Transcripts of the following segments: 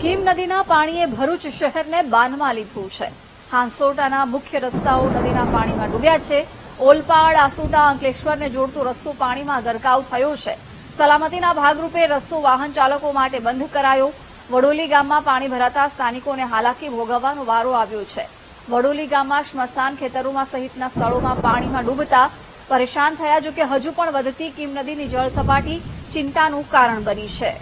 કીમ નદીના પાણીએ ભરૂચ શહેરને બાનમાં લીધું છે. હાંસોટાના મુખ્ય રસ્તાઓ નદીના પાણીમાં ડૂબ્યા છે. ઓલપાડ, આસુટા, અંકલેશ્વરને જોડતો રસ્તો પાણીમાં ગરકાવ થયો છે. સલામતીના ભાગરૂપે રસ્તો વાહન ચાલકો માટે બંધ કરાયો. વડોલી ગામમાં પાણી ભરાતા સ્થાનિકોને હાલાકી ભોગવવાનો વારો આવ્યો છે. વડોલી ગામમાં સ્મશાન ખેતરોમાં સહિતના સ્થળોમાં પાણીમાં ડૂબતા પરેશાન થયા જો કે હજુ પણ વધતી કીમ નદીની જળ સપાટી ચિંતાનું કારણ બની છે.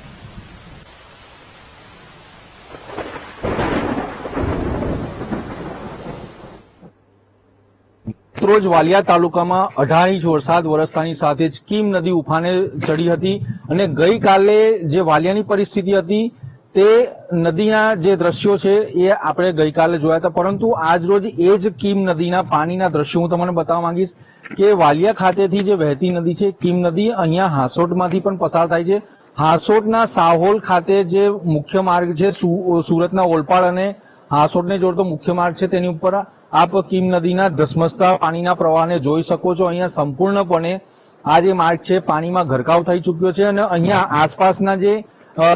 રોજ વાલિયા તાલુકામાં અઢાર ઇંચ વરસાદ વરસતાની સાથે જ કીમ નદી ઉફાને ચડી હતી અને ગઈકાલે જે વાલિયાની પરિસ્થિતિ હતી તે નદીના જે દ્રશ્યો છે એ આપણે ગઈકાલે જોયા હતા. પરંતુ આજ રોજ એ જ કીમ નદીના પાણીના દ્રશ્યો હું તમને બતાવવા માંગીશ કે વાલિયા ખાતેથી જે વહેતી નદી છે, કીમ નદી અહીંયા હાંસોટમાંથી પણ પસાર થાય છે. હાંસોટના સાહોલ ખાતે જે મુખ્ય માર્ગ છે સુરતના ઓલપાડ અને હાંસોટને જોડતો મુખ્ય માર્ગ છે તેની ઉપર આપ કીમ નદીના ધસમસતા પાણીના પ્રવાહને જોઈ શકો છો. અહીંયા સંપૂર્ણપણે આ જે માર્ગ છે, પાણીમાં ગરકાવ થઈ ચૂક્યો છે અને અહીંયા આસપાસના જે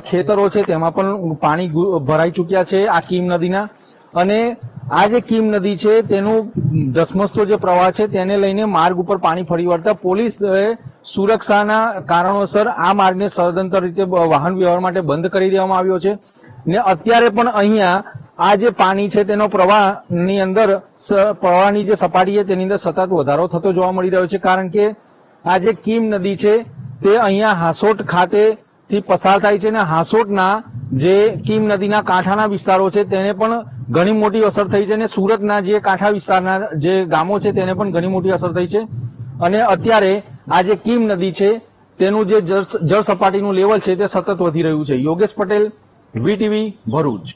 ખેતરો છે, તેમાં પણ પાણી ભરાઈ ચૂક્યા છે આ કીમ નદીના. અને આ જે કીમ નદી છે, તેનું ધસમસતો જે પ્રવાહ છે, તેને લઈને માર્ગ ઉપર પાણી ફરી વળતા પોલીસ સુરક્ષાના કારણોસર આ માર્ગને સદંતર રીતે વાહન વ્યવહાર માટે બંધ કરી દેવામાં આવ્યો છે. ને અત્યારે પણ અહીંયા આ જે પાણી છે તેનો પ્રવાહની અંદર પ્રવાહની જે સપાટી છે તેની અંદર સતત વધારો થતો જોવા મળી રહ્યો છે. કારણ કે આ જે કીમ નદી છે તે અહીંયા હાંસોટ ખાતે થી પસાર થાય છે અને હાંસોટના જે કીમ નદીના કાંઠાના વિસ્તારો છે તેને પણ ઘણી મોટી અસર થઈ છે અને સુરતના જે કાંઠા વિસ્તારના જે ગામો છે તેને પણ ઘણી મોટી અસર થઈ છે. અને અત્યારે આ જે કીમ નદી છે તેનું જે જળ સપાટીનું લેવલ છે તે સતત વધી રહ્યું છે. યોગેશ પટેલ, વીટીવી ભરૂચ.